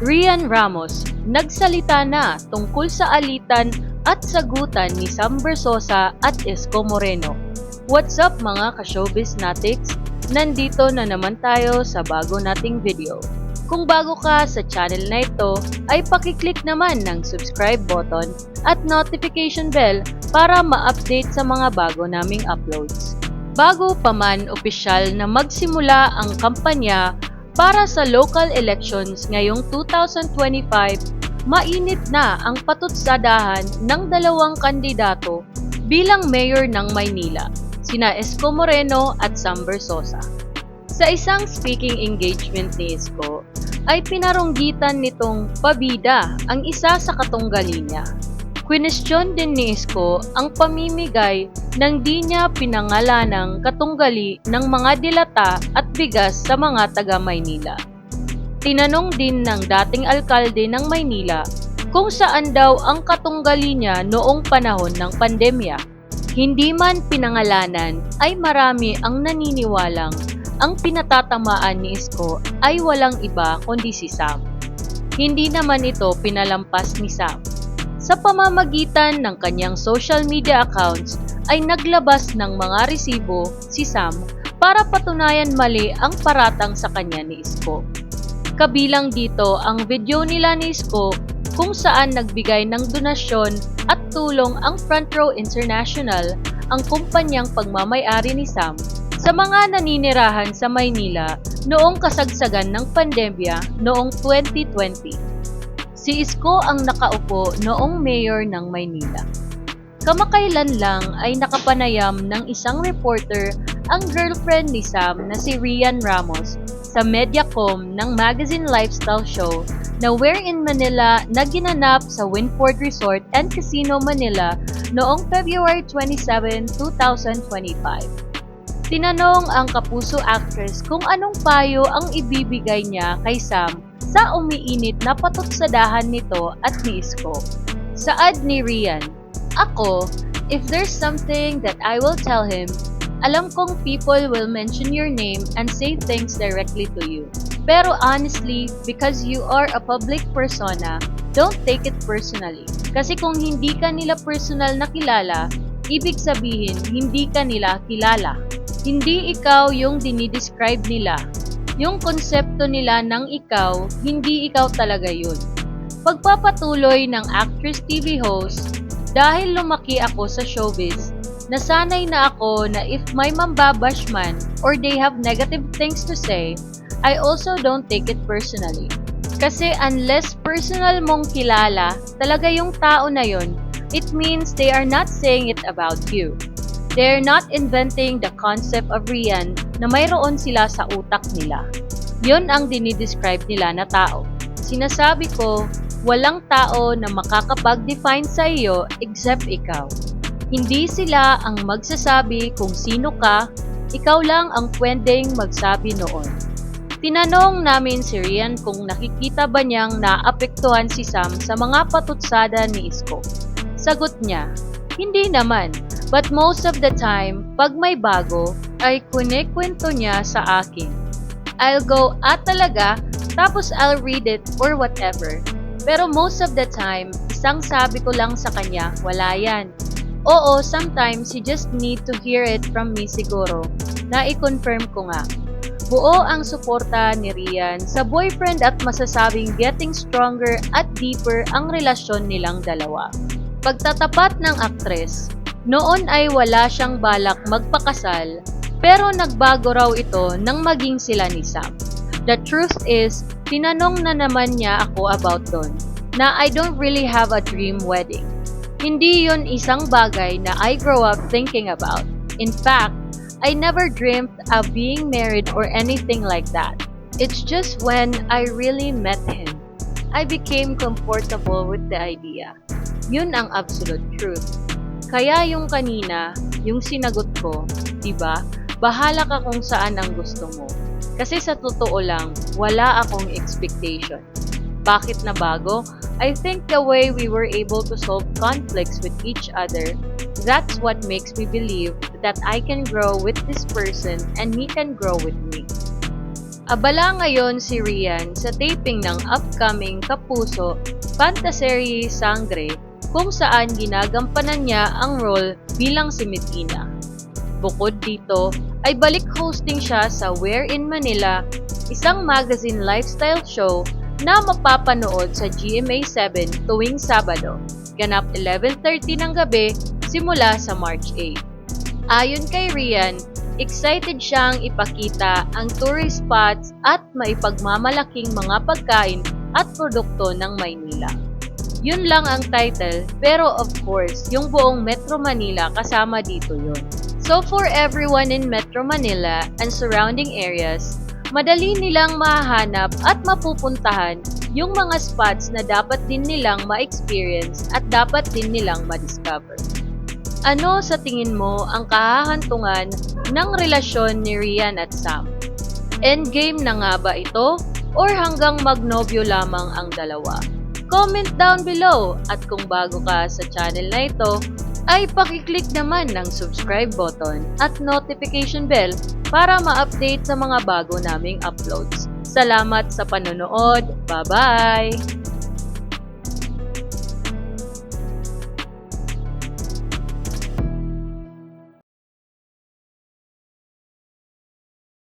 Rian Ramos nagsalita na tungkol sa alitan at sagutan ni Sam Versosa at Isko Moreno. What's up mga ka-showbiz natics? Nandito na naman tayo sa bago nating video. Kung bago ka sa channel na ito, ay pakiclick naman ng subscribe button at notification bell para ma-update sa mga bago naming uploads. Bago pa man opisyal na magsimula ang kampanya para sa local elections ngayong 2025, mainit na ang patutsadahan ng dalawang kandidato bilang mayor ng Maynila, sina Esco Moreno at Sam Versosa. Sa isang speaking engagement ni Esco, ay pinarunggitan nitong pabida ang isa sa katunggali niya. Kwinestyon din ni Isko ang pamimigay ng di niya pinangalanang katunggali ng mga dilata at bigas sa mga taga Maynila. Tinanong din ng dating alkalde ng Maynila kung saan daw ang katunggali niya noong panahon ng pandemya. Hindi man pinangalanan ay marami ang naniniwalang ang pinatatamaan ni Isko ay walang iba kundi si Sam. Hindi naman ito pinalampas ni Sam sa pamamagitan ng kanyang social media accounts ay naglabas ng mga resibo si Sam para patunayan mali ang paratang sa kanya ni Isko. Kabilang dito ang video nila ni Isko kung saan nagbigay ng donasyon at tulong ang Front Row International, ang kumpanyang pagmamayari ni Sam, sa mga naninirahan sa Maynila noong kasagsagan ng pandemya noong 2020. Si Isko ang nakaupo noong mayor ng Maynila. Kamakailan lang ay nakapanayam ng isang reporter ang girlfriend ni Sam na si Rian Ramos sa Mediacom ng magazine lifestyle show na Where in Manila na ginanap sa Winford Resort and Casino Manila noong February 27, 2025. Tinanong ang kapuso actress kung anong payo ang ibibigay niya kay Sam sa umiinit na patutsadahan nito at ni Isko. Saad ni Rian, Ako, if there's something that I will tell him, alam kong people will mention your name and say things directly to you. Pero honestly, because you are a public persona, don't take it personally. Kasi kung hindi ka nila personal na kilala, ibig sabihin hindi ka nila kilala. Hindi ikaw yung dinidescribe nila, yung konsepto nila ng ikaw, hindi ikaw talaga yun. Pagpapatuloy ng actress TV host, dahil lumaki ako sa showbiz, nasanay na ako na if may mambabash man or they have negative things to say, I also don't take it personally. Kasi unless personal mong kilala talaga yung tao na yon, it means they are not saying it about you. They're not inventing the concept of Rian na mayroon sila sa utak nila. Yon ang dinidescribe nila na tao. Sinasabi ko, walang tao na makakapag-define sa iyo except ikaw. Hindi sila ang magsasabi kung sino ka, ikaw lang ang pwedeng magsabi noon. Tinanong namin si Rian kung nakikita ba niyang naapektuhan si Sam sa mga patutsada ni Isko. Sagot niya, hindi naman But most of the time, pag may bago, ay kunikwento niya sa akin. I'll go, at talaga, tapos I'll read it or whatever. Pero most of the time, isang sabi ko lang sa kanya, wala yan. Oo, sometimes you just need to hear it from me siguro, na i-confirm ko nga. Buo ang suporta ni Rian sa boyfriend at masasabing getting stronger at deeper ang relasyon nilang dalawa. Pagtatapat ng aktres, noon ay wala siyang balak magpakasal, pero nagbago raw ito nang maging sila ni Sam. The truth is, tinanong na naman niya ako about doon, na I don't really have a dream wedding. Hindi yun isang bagay na I grow up thinking about. In fact, I never dreamt of being married or anything like that. It's just when I really met him, I became comfortable with the idea. Yun ang absolute truth. Kaya yung kanina, yung sinagot ko, 'di ba? Bahala ka kung saan ang gusto mo. Kasi sa totoo lang, wala akong expectation. Bakit na bago? I think the way we were able to solve conflicts with each other, that's what makes me believe that I can grow with this person and he can grow with me. Abala ngayon si Rian sa taping ng upcoming Kapuso Fantaserie Sangre kung saan ginagampanan niya ang role bilang si Medina. Bukod dito, ay balik hosting siya sa Where in Manila, isang magazine lifestyle show na mapapanood sa GMA7 tuwing Sabado, ganap 11.30 ng gabi simula sa March 8. Ayon kay Rian, excited siyang ipakita ang tourist spots at maipagmamalaking mga pagkain at produkto ng Maynila. Yun lang ang title, pero of course, yung buong Metro Manila kasama dito yun. So for everyone in Metro Manila and surrounding areas, madali nilang mahanap at mapupuntahan yung mga spots na dapat din nilang ma-experience at dapat din nilang ma-discover. Ano sa tingin mo ang kahahantungan ng relasyon ni Rian at Sam? Endgame na nga ba ito? Or hanggang magnobyo lamang ang dalawa? Comment down below at kung bago ka sa channel na ito, ay pakiclick naman ng subscribe button at notification bell para ma-update sa mga bago naming uploads. Salamat sa panonood. Bye-bye!